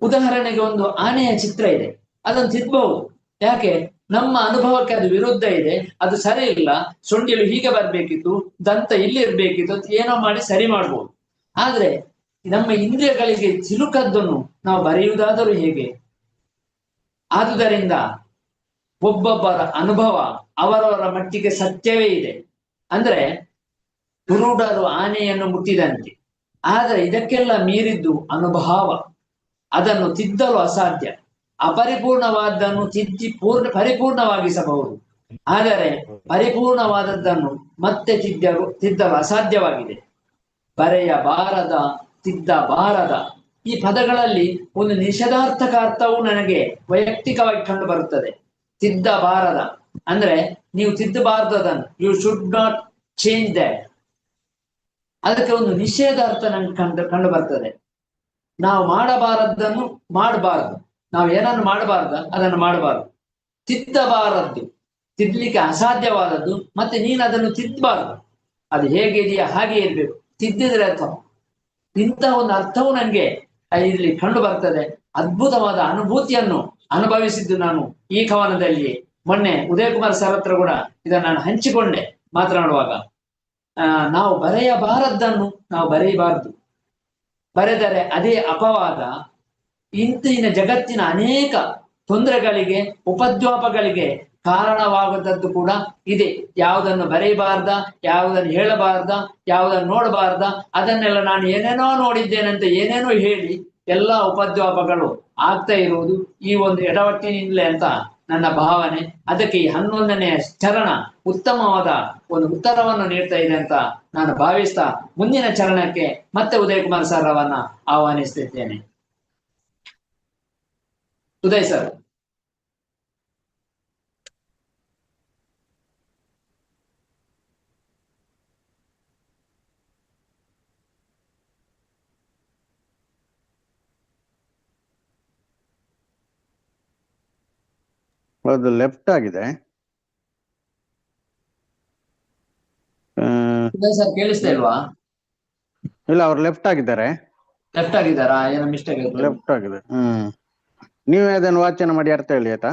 ಉದಾಹರಣೆಗೆ ಒಂದು ಆನೆಯ ಚಿತ್ರ ಇದೆ. ಅದನ್ನು ತಿದ್ದಬಹುದು ಯಾಕೆ? ನಮ್ಮ ಅನುಭವಕ್ಕೆ ಅದು ವಿರುದ್ಧ ಇದೆ, ಅದು ಸರಿ ಇಲ್ಲ ಸುಂಡಿಲು ಹೀಗೆ ಬರ್ಬೇಕಿತ್ತು, ದಂತ ಇಲ್ಲಿ ಇರ್ಬೇಕಿತ್ತು ಏನೋ ಮಾಡಿ ಸರಿ ಮಾಡ್ಬೋದು. ಆದ್ರೆ ನಮ್ಮ ಇಂದ್ರಿಯಗಳಿಗೆ ಚಿಲುಕದ್ದನ್ನು ನಾವು ಬರೆಯುವುದಾದರೂ ಹೇಗೆ? ಆದುದರಿಂದ ಒಬ್ಬೊಬ್ಬರ ಅನುಭವ ಅವರವರ ಮಟ್ಟಿಗೆ ಸತ್ಯವೇ ಇದೆ. ಅಂದ್ರೆ ಕುರುಡರು ಆನೆಯನ್ನು ಮುಟ್ಟಿದಂತೆ. ಆದರೆ ಇದಕ್ಕೆಲ್ಲ ಮೀರಿದ್ದು ಅನುಭವ. ಅದನ್ನು ತಿದ್ದಲು ಅಸಾಧ್ಯ. ಅಪರಿಪೂರ್ಣವಾದನ್ನು ತಿದ್ದಿ ಪೂರ್ಣ ಪರಿಪೂರ್ಣವಾಗಿಸಬಹುದು. ಆದರೆ ಪರಿಪೂರ್ಣವಾದದ್ದನ್ನು ಮತ್ತೆ ತಿದ್ದ ತಿದ್ದಲು ಅಸಾಧ್ಯವಾಗಿದೆ. ಬರೆಯಬಾರದ, ತಿದ್ದಬಾರದ ಈ ಪದಗಳಲ್ಲಿ ಒಂದು ನಿಷೇಧಾರ್ಥಕ ಅರ್ಥವು ನನಗೆ ವೈಯಕ್ತಿಕವಾಗಿ ಕಂಡು ಬರುತ್ತದೆ. ತಿದ್ದಬಾರದ ಅಂದ್ರೆ ನೀವು ತಿದ್ದಬಾರದನ್ನು you should not change that ಅದಕ್ಕೆ ಒಂದು ನಿಷೇಧಾರ್ಥ ನಂಗೆ ಕಂಡು ಕಂಡು ಬರ್ತದೆ. ನಾವು ಮಾಡಬಾರದನ್ನು ಮಾಡಬಾರದು. ನಾವು ಏನನ್ನು ಮಾಡಬಾರ್ದ? ಅದನ್ನು ಮಾಡಬಾರದು. ತಿದ್ದಬಾರದ್ದು ತಿದ್ದಲಿಕ್ಕೆ ಅಸಾಧ್ಯವಾದದ್ದು. ಮತ್ತೆ ನೀನು ಅದನ್ನು ತಿದ್ದಬಾರದು ಅದು ಹೇಗಿದೆಯಾ ಹಾಗೆ ಇರಬೇಕು. ತಿದ್ದಿದ್ರೆ ಅರ್ಥ ಇಂತಹ ಒಂದು ಅರ್ಥವು ನನಗೆ ಇಲ್ಲಿ ಕಂಡು ಬರ್ತದೆ. ಅದ್ಭುತವಾದ ಅನುಭೂತಿಯನ್ನು ಅನುಭವಿಸಿದ್ದು ನಾನು ಈ ಕವನದಲ್ಲಿ. ಮೊನ್ನೆ ಉದಯ್ ಕುಮಾರ್ ಸರ್ ಹತ್ರ ಕೂಡ ಇದನ್ನು ನಾನು ಹಂಚಿಕೊಂಡೆ ಮಾತನಾಡುವಾಗ. ನಾವು ಬರೆಯಬಾರದ್ದನ್ನು ನಾವು ಬರೆಯಬಾರದು. ಬರೆದರೆ ಅದೇ ಅಪವಾದ. ಇಂದಿನ ಜಗತ್ತಿನ ಅನೇಕ ತೊಂದರೆಗಳಿಗೆ, ಉಪದ್ವಾಪಗಳಿಗೆ ಕಾರಣವಾಗದದ್ದು ಕೂಡ ಇದೆ. ಯಾವುದನ್ನು ಬರೆಯಬಾರ್ದ ಯಾವುದನ್ನು ಹೇಳಬಾರ್ದ, ಯಾವುದನ್ನು ನೋಡಬಾರ್ದ, ಅದನ್ನೆಲ್ಲ ನಾನು ಏನೇನೋ ನೋಡಿದ್ದೇನಂತ ಏನೇನೋ ಹೇಳಿ ಎಲ್ಲಾ ಉಪದ್ವಾಪಗಳು ಆಗ್ತಾ ಇರುವುದು ಈ ಒಂದು ಎಡವಟ್ಟಿನಿಂದಲೇ ಅಂತ ನನ್ನ ಭಾವನೆ. ಅದಕ್ಕೆ ಈ ಹನ್ನೊಂದನೆಯ ಚರಣ ಉತ್ತಮವಾದ ಒಂದು ಉತ್ತರವನ್ನು ನೀಡ್ತಾ ಇದೆ ಅಂತ ನಾನು ಭಾವಿಸ್ತಾ ಮುಂದಿನ ಚರಣಕ್ಕೆ ಮತ್ತೆ ಉದಯಕುಮಾರ್ ಸರ್ ಅವನ್ನ ಆಹ್ವಾನಿಸ್ತಿದ್ದೇನೆ. ಉದಯ್ ಸರ್. ಅದು ಲೆಫ್ಟ್ ಆಗಿದೆ. ಸರ್ ಕೇಳಿಸ್ತಾ ಇಲ್ವಾ? ಇಲ್ಲ ಅವ್ರು ಲೆಫ್ಟ್ ಆಗಿದ್ದಾರೆ. ಲೆಫ್ಟ್ ಆಗಿದ್ದಾರಾ? ಏನೋ ಮಿಸ್ಟೇಕ್ ಲೆಫ್ಟ್ ಆಗಿದೆ ಹ್ಮ್. ನೀವೇ ಅದನ್ನು ವಾಚನ ಮಾಡಿ ಅರ್ಥ ಹೇಳಿ ಆಯ್ತಾ?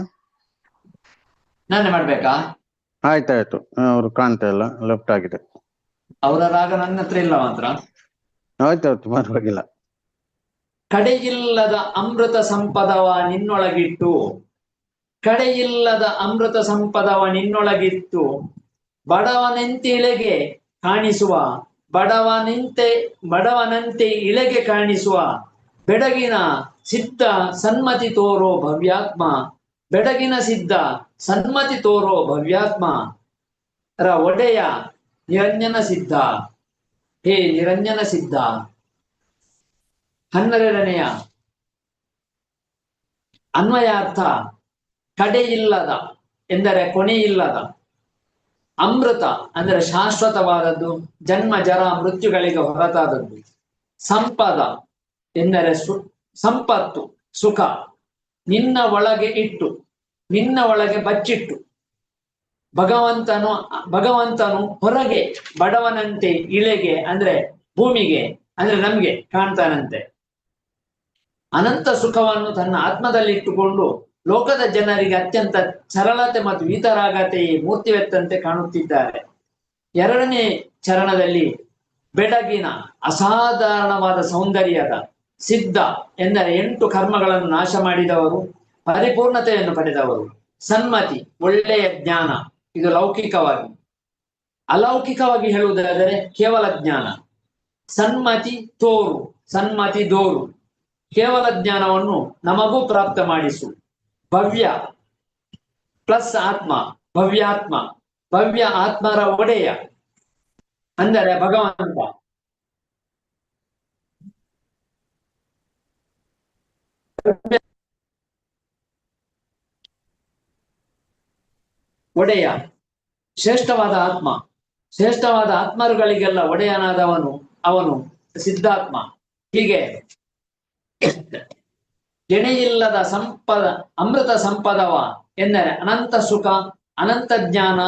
ನಾನೇ ಮಾಡ್ಬೇಕಾ? ಆಯ್ತಾಯ್ತು. ಅವ್ರು ಕಾಣ್ತಾ ಇಲ್ಲ ಲೆಫ್ಟ್ ಆಗಿದೆ. ಅವರ ರಾಗ ನನ್ನ ಹತ್ರ ಇಲ್ಲ ಮಾತ್ರ. ಆಯ್ತಾಯ್ತು ಪರವಾಗಿಲ್ಲ. ಕಡೆಯಿಲ್ಲದ ಅಮೃತ ಸಂಪದವ ನಿನ್ನೊಳಗಿಟ್ಟು. ಕಡೆಯಿಲ್ಲದ ಅಮೃತ ಸಂಪದವ ನಿನ್ನೊಳಗಿತ್ತು ಬಡವನೆಂತೆ ಇಳೆಗೆ ಕಾಣಿಸುವ. ಬಡವನೆಂತೆ ಬಡವನಂತೆ ಇಳೆಗೆ ಕಾಣಿಸುವ. ಬೆಡಗಿನ ಸಿದ್ಧ ಸನ್ಮತಿ ತೋರೋ ಭವ್ಯಾತ್ಮ, ಬೆಡಗಿನ ಸಿದ್ಧ ಸನ್ಮತಿ ತೋರೋ ಭವ್ಯಾತ್ಮ, ರ ಒಡೆಯ ನಿರಂಜನ ಸಿದ್ಧ. ಹೇ ನಿರಂಜನ ಸಿದ್ಧ. ಹನ್ನೆರಡನೆಯ, ಅನ್ವಯಾರ್ಥ, ಕಡೆಯಿಲ್ಲದ ಎಂದರೆ ಕೊನೆಯಿಲ್ಲದ. ಅಮೃತ ಅಂದರೆ ಶಾಶ್ವತವಾದದ್ದು, ಜನ್ಮ, ಜರ, ಮೃತ್ಯುಗಳಿಗೆ ಹೊರತಾದದ್ದು. ಸಂಪದ ಎಂದರೆ ಸಂಪತ್ತು, ಸುಖ. ನಿನ್ನ ಒಳಗೆ ಇಟ್ಟು, ನಿನ್ನ ಒಳಗೆ ಬಚ್ಚಿಟ್ಟು, ಭಗವಂತನು ಭಗವಂತನು ಹೊರಗೆ, ಬಡವನಂತೆ ಇಳೆಗೆ, ಅಂದ್ರೆ ಭೂಮಿಗೆ, ಅಂದ್ರೆ ನಮ್ಗೆ ಕಾಣ್ತಾನಂತೆ. ಅನಂತ ಸುಖವನ್ನು ತನ್ನ ಆತ್ಮದಲ್ಲಿಟ್ಟುಕೊಂಡು ಲೋಕದ ಜನರಿಗೆ ಅತ್ಯಂತ ಸರಳತೆ ಮತ್ತು ವಿತರಾಗತೆಯೇ ಮೂರ್ತಿವೆತ್ತಂತೆ ಕಾಣುತ್ತಿದ್ದಾರೆ. ಎರಡನೇ ಚರಣದಲ್ಲಿ ಬೆಡಗಿನ ಅಸಾಧಾರಣವಾದ ಸೌಂದರ್ಯದ ಸಿದ್ಧ ಎಂದರೆ ಎಂಟು ಕರ್ಮಗಳನ್ನು ನಾಶ ಮಾಡಿದವರು, ಪರಿಪೂರ್ಣತೆಯನ್ನು ಪಡೆದವರು. ಸನ್ಮತಿ, ಒಳ್ಳೆಯ ಜ್ಞಾನ, ಇದು ಲೌಕಿಕವಾಗಿ. ಅಲೌಕಿಕವಾಗಿ ಹೇಳುವುದಾದರೆ ಕೇವಲ ಜ್ಞಾನ. ಸನ್ಮತಿ ತೋರು, ಸನ್ಮತಿ ದೋರು. ಕೇವಲ ಜ್ಞಾನವನ್ನು ನಮಗೂ ಪ್ರಾಪ್ತ ಮಾಡಿಸು. ಭವ್ಯ ಪ್ಲಸ್ ಆತ್ಮ, ಭವ್ಯಾತ್ಮ. ಭವ್ಯ ಆತ್ಮರ ಒಡೆಯ. ಅಂದರೆ ಭಗವಂತ. ಒಡೆಯ. ಶ್ರೇಷ್ಠವಾದ ಆತ್ಮ. ಶ್ರೇಷ್ಠವಾದ ಆತ್ಮರುಗಳಿಗೆಲ್ಲ ಒಡೆಯನಾದವನು, ಅವನು ಸಿದ್ಧಾತ್ಮ. ಹೀಗೆ ಎಣೆಯಿಲ್ಲದ ಸಂಪದ ಅಮೃತ ಸಂಪದವ ಎಂದರೆ ಅನಂತ ಸುಖ, ಅನಂತ ಜ್ಞಾನ,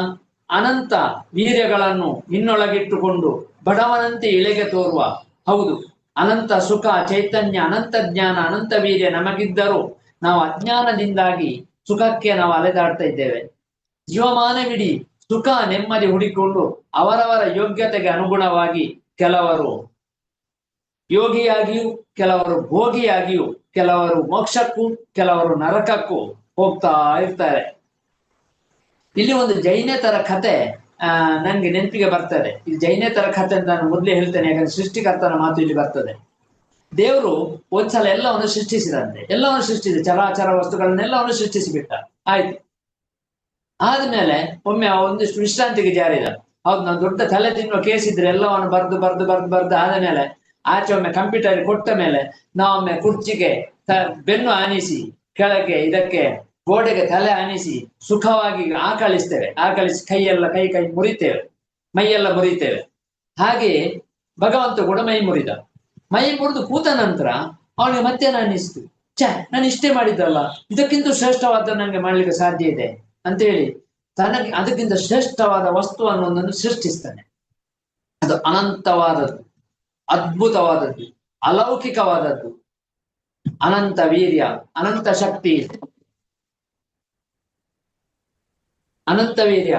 ಅನಂತ ವೀರ್ಯಗಳನ್ನು ಇನ್ನೊಳಗಿಟ್ಟುಕೊಂಡು ಬಡವನಂತೆ ಇಳೆಗೆ ತೋರುವ. ಹೌದು. ಅನಂತ ಸುಖ, ಚೈತನ್ಯ, ಅನಂತ ಜ್ಞಾನ, ಅನಂತ ವೀರ್ಯ ನಮಗಿದ್ದರೂ ನಾವು ಅಜ್ಞಾನದಿಂದಾಗಿ ಸುಖಕ್ಕೆ ನಾವು ಅಲೆದಾಡ್ತಾ ಇದ್ದೇವೆ. ಜೀವಮಾನವಿಡೀ ಸುಖ ನೆಮ್ಮದಿ ಹುಡಿಕೊಂಡು ಅವರವರ ಯೋಗ್ಯತೆಗೆ ಅನುಗುಣವಾಗಿ ಕೆಲವರು ಯೋಗಿಯಾಗಿಯೂ, ಕೆಲವರು ಭೋಗಿಯಾಗಿಯೂ, ಕೆಲವರು ಮೋಕ್ಷಕ್ಕೂ, ಕೆಲವರು ನರಕಕ್ಕೂ ಹೋಗ್ತಾ ಇರ್ತಾರೆ. ಇಲ್ಲಿ ಒಂದು ಜೈನೇತರ ಕತೆ ನನ್ಗೆ ನೆನಪಿಗೆ ಬರ್ತದೆ. ಇದು ಜೈನೇತರ ಕಥೆ ಅಂತ ನಾನು ಮೊದಲೇ ಹೇಳ್ತೇನೆ, ಯಾಕಂದ್ರೆ ಸೃಷ್ಟಿಕರ್ತನ ಮಾತು ಇಲ್ಲಿ ಬರ್ತದೆ. ದೇವರು ಒಂದ್ಸಲ ಎಲ್ಲವನ್ನು ಸೃಷ್ಟಿಸಿದಂತೆ, ಎಲ್ಲವನ್ನು ಸೃಷ್ಟಿಸಿದ, ಚರಾಚರ ವಸ್ತುಗಳನ್ನೆಲ್ಲವನ್ನು ಸೃಷ್ಟಿಸಿಬಿಟ್ಟ. ಆಯ್ತು. ಆದ್ಮೇಲೆ ಒಮ್ಮೆ ಒಂದಿಷ್ಟು ವಿಶ್ರಾಂತಿಗೆ ಜಾರಿದ. ಹೌದು, ನಾನು ದೊಡ್ಡ ತಲೆ ತಿನ್ನುವ ಕೇಸ್ ಇದ್ರೆ ಎಲ್ಲವನ್ನು ಬರ್ದು ಬರ್ದು ಬರ್ದು ಬರ್ದು ಆದ ಮೇಲೆ ಆಚೆ ಒಮ್ಮೆ ಕಂಪ್ಯೂಟರ್ ಕೊಟ್ಟ ಮೇಲೆ ನಾವೊಮ್ಮೆ ಕುರ್ಚಿಗೆ ಬೆನ್ನು ಆನಿಸಿ, ಕೆಳಗೆ ಇದಕ್ಕೆ ಗೋಡೆಗೆ ತಲೆ ಆನಿಸಿ ಸುಖವಾಗಿ ಆಕಳಿಸ್ತೇವೆ. ಆಕಳಿಸಿ ಕೈಯೆಲ್ಲ ಕೈ ಕೈ ಮುರಿತೇವೆ. ಮೈಯೆಲ್ಲ ಮುರಿತೇವೆ. ಹಾಗೆಯೇ ಭಗವಂತ ಕೂಡ ಮೈ ಮುರಿದ. ಮೈ ಮುರಿದು ಕೂತ ನಂತರ ಅವನಿಗೆ ಮತ್ತೆ ಅನಿಸ್ತು ಛ, ನಾನು ಇಷ್ಟೇ ಮಾಡಿದ್ದಲ್ಲ. ಇದಕ್ಕಿಂತ ಶ್ರೇಷ್ಠವಾದ ನನಗೆ ಮಾಡ್ಲಿಕ್ಕೆ ಸಾಧ್ಯ ಇದೆ ಅಂತ ಹೇಳಿ ತನಗೆ ಅದಕ್ಕಿಂತ ಶ್ರೇಷ್ಠವಾದ ವಸ್ತು ಅನ್ನೋದನ್ನು ಸೃಷ್ಟಿಸ್ತಾನೆ. ಅದು ಅನಂತವಾದದ್ದು, ಅದ್ಭುತವಾದದ್ದು, ಅಲೌಕಿಕವಾದದ್ದು. ಅನಂತ ವೀರ್ಯ, ಅನಂತ ಶಕ್ತಿ. ಅನಂತ ವೀರ್ಯ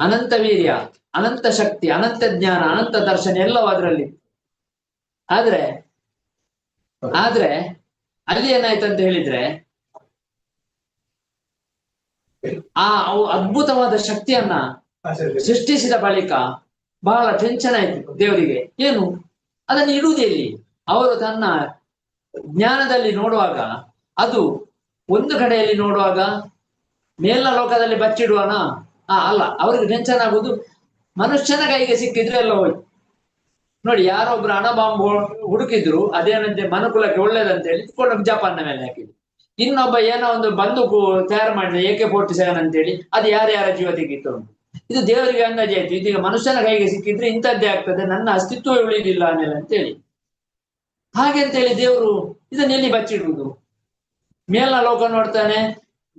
ಅನಂತ ವೀರ್ಯ ಅನಂತ ಶಕ್ತಿ ಅನಂತ ಜ್ಞಾನ ಅನಂತ ದರ್ಶನ ಎಲ್ಲವೂ ಅದರಲ್ಲಿ. ಆದ್ರೆ ಆದ್ರೆ ಅಲ್ಲಿ ಏನಾಯ್ತು ಅಂತ ಹೇಳಿದ್ರೆ ಆ ಅವು ಅದ್ಭುತವಾದ ಶಕ್ತಿಯನ್ನ ಸೃಷ್ಟಿಸಿದ ಬಳಿಕ ಬಹಳ ಟೆನ್ಷನ್ ಆಯ್ತು ದೇವರಿಗೆ. ಏನು? ಅದನ್ನು ಇಡುವುದೇ ಇಲ್ಲಿ. ಅವರು ತನ್ನ ಜ್ಞಾನದಲ್ಲಿ ನೋಡುವಾಗ ಅದು ಒಂದು ಕಡೆಯಲ್ಲಿ ನೋಡುವಾಗ ಮೇಲ ಲೋಕದಲ್ಲಿ ಬಚ್ಚಿಡುವನ? ಆ, ಅಲ್ಲ, ಅವ್ರಿಗೆ ಟೆನ್ಷನ್ ಆಗುದು ಮನುಷ್ಯನ ಕೈಗೆ ಸಿಕ್ಕಿದ್ರೆ ಎಲ್ಲ ಹೋಯ್ತು ನೋಡಿ ಯಾರೊಬ್ರು ಹಣ ಬಾಂಬ್ ಹುಡುಕಿದ್ರು, ಅದೇನಂತೆ ಮನುಕುಲಕ್ಕೆ ಒಳ್ಳೇದಂತೇಳಿ ಇಟ್ಕೊಂಡು ಜಪಾನ್ನ ಮೇಲೆ ಹಾಕಿದ್ರು. ಇನ್ನೊಬ್ಬ ಏನೋ ಒಂದು ಬಂದೂಕು ತಯಾರು ಮಾಡಿದ ಎ ಕೆ ಫೋರ್ಟಿ ಸೆವೆನ್ ಅಂತೇಳಿ, ಅದು ಯಾರ್ಯಾರ ಜೀವ ತೆಗಿತು ಅಂತ. ಇದು ದೇವರಿಗೆ ಅಂದಾಜು ಆಯ್ತು. ಇದೀಗ ಮನುಷ್ಯನ ಕೈಗೆ ಸಿಕ್ಕಿದ್ರೆ ಇಂಥದ್ದೇ ಆಗ್ತದೆ, ನನ್ನ ಅಸ್ತಿತ್ವ ಉಳಿಯುವುದಿಲ್ಲ ಆಮೇಲೆ ಅಂತೇಳಿ ಹಾಗೆ ಅಂತೇಳಿ ದೇವರು ಇದನ್ನ ಎಲ್ಲಿ ಬಚ್ಚಿಡುವುದು? ಮೇಲ್ನ ಲೋಕ ನೋಡ್ತಾನೆ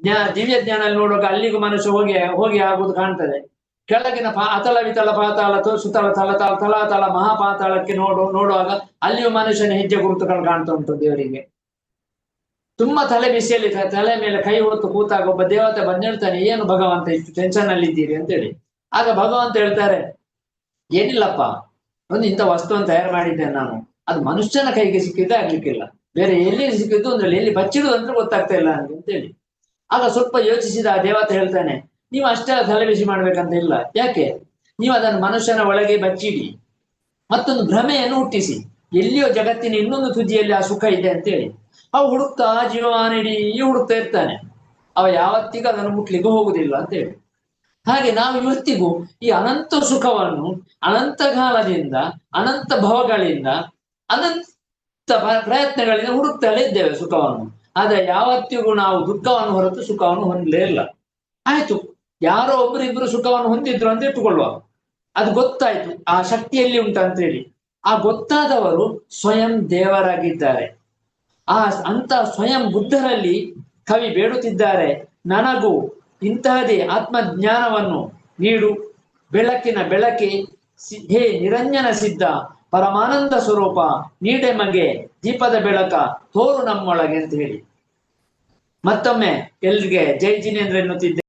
ಜ್ಞಾ, ದಿವ್ಯ ಜ್ಞಾನ ನೋಡುವಾಗ ಅಲ್ಲಿಗೂ ಮನುಷ್ಯ ಹೋಗಿ ಹೋಗಿ ಆಗುದು ಕಾಣ್ತದೆ. ಕೆಳಗಿನ ಪಾ ಅತಲ ವಿತಲ ಪಾತಾಳ ಸುತಲ ತಲ ತಲ ತಲಾತಲ ಮಹಾಪಾತಾಳಕ್ಕೆ ನೋಡು, ನೋಡುವಾಗ ಅಲ್ಲಿಯೂ ಮನುಷ್ಯನ ಹೆಜ್ಜೆ ಗುರುತುಗಳು ಕಾಣ್ತಾ ಉಂಟು ದೇವರಿಗೆ. ತುಂಬಾ ತಲೆ ಬಿಸಿಯಲ್ಲಿ ತಲೆ ಮೇಲೆ ಕೈ ಹೊತ್ತು ಕೂತಾಗ ಒಬ್ಬ ದೇವತೆ ಬಂದಿರ್ತಾನೆ, ಏನು ಭಗವಂತ, ಇಷ್ಟು ಟೆನ್ಷನ್ ಅಲ್ಲಿ ಇದ್ದೀರಿ? ಅಂತೇಳಿ. ಆಗ ಭಗವಂತ ಹೇಳ್ತಾರೆ, ಏನಿಲ್ಲಪ್ಪ, ಒಂದು ಇಂಥ ವಸ್ತುವನ್ನು ತಯಾರು ಮಾಡಿದ್ದೇನೆ ನಾನು. ಅದು ಮನುಷ್ಯನ ಕೈಗೆ ಸಿಕ್ಕಿದ್ದೆ ಆಗ್ಲಿಕ್ಕಿಲ್ಲ. ಬೇರೆ ಎಲ್ಲಿ ಸಿಕ್ಕಿದ್ದು ಅಂದ್ರೆ, ಎಲ್ಲಿ ಬಚ್ಚಿಡುದು ಅಂದ್ರೆ ಗೊತ್ತಾಗ್ತಾ ಇಲ್ಲ ನನಗೆ ಅಂತ ಹೇಳಿ ಆಗ ಸ್ವಲ್ಪ ಯೋಚಿಸಿದ ಆ ದೇವತೆ ಹೇಳ್ತಾನೆ, ನೀವು ಅಷ್ಟೇ ತಲೆ ಬಿಸಿ ಮಾಡ್ಬೇಕಂತ ಇಲ್ಲ. ಯಾಕೆ? ನೀವು ಅದನ್ನು ಮನುಷ್ಯನ ಒಳಗೆ ಬಚ್ಚಿಡಿ. ಮತ್ತೊಂದು ಭ್ರಮೆಯನ್ನು ಹುಟ್ಟಿಸಿ. ಎಲ್ಲಿಯೋ ಜಗತ್ತಿನ ಇನ್ನೊಂದು ತುದಿಯಲ್ಲಿ ಆ ಸುಖ ಇದೆ ಅಂತೇಳಿ. ಅವ ಹುಡುಕ್ತಾ ಜೀವಮಾನಿಡೀ ಹುಡುಕ್ತಾ ಇರ್ತಾನೆ. ಅವ ಯಾವತ್ತಿಗೂ ಅದನ್ನು ಮುಟ್ಲಿಕ್ಕೂ ಹೋಗುದಿಲ್ಲ ಅಂತೇಳಿ. ಹಾಗೆ ನಾವು ಇವತ್ತಿಗೂ ಈ ಅನಂತ ಸುಖವನ್ನು ಅನಂತ ಕಾಲದಿಂದ, ಅನಂತ ಭವಗಳಿಂದ, ಅನಂತ ಪ್ರ- ಪ್ರಯತ್ನಗಳಿಂದ ಹುಡುಕ್ತಾಳೆ ಇದ್ದೇವೆ ಸುಖವನ್ನು. ಆದ್ರೆ ಯಾವತ್ತಿಗೂ ನಾವು ದುಃಖವನ್ನು ಹೊರತು ಸುಖವನ್ನು ಹೊಂದಲೇ ಇಲ್ಲ. ಆಯ್ತು, ಯಾರೋ ಒಬ್ಬರಿಬ್ರು ಸುಖವನ್ನು ಹೊಂದಿದ್ರು ಅಂತ ಇಟ್ಟುಕೊಳ್ಳುವ. ಅದು ಗೊತ್ತಾಯ್ತು, ಆ ಶಕ್ತಿಯಲ್ಲಿ ಅಂತ ಹೇಳಿ. ಆ ಗೊತ್ತಾದವರು ಸ್ವಯಂ ದೇವರಾಗಿದ್ದಾರೆ. ಆ ಅಂತ ಸ್ವಯಂ ಬುದ್ಧರಲ್ಲಿ ಕವಿ ಬೇಡುತ್ತಿದ್ದಾರೆ, ನನಗೂ ಇಂತಹದೇ ಆತ್ಮಜ್ಞಾನವನ್ನು ನೀಡು. ಬೆಳಕಿನ ಬೆಳಕೆ ಹೇ ನಿರಂಜನ ಸಿದ್ಧ, ಪರಮಾನಂದ ಸ್ವರೂಪ, ನೀಡೆ ಮಗೆ, ದೀಪದ ಬೆಳಕ ತೋರು ನಮ್ಮೊಳಗೆ ಅಂತ ಹೇಳಿ. ಮತ್ತೊಮ್ಮೆ ಎಲ್ರಿಗೆ ಜೈ ಜಿನೇಂದ್ರ ಎನ್ನುತ್ತಿದ್ದೆ.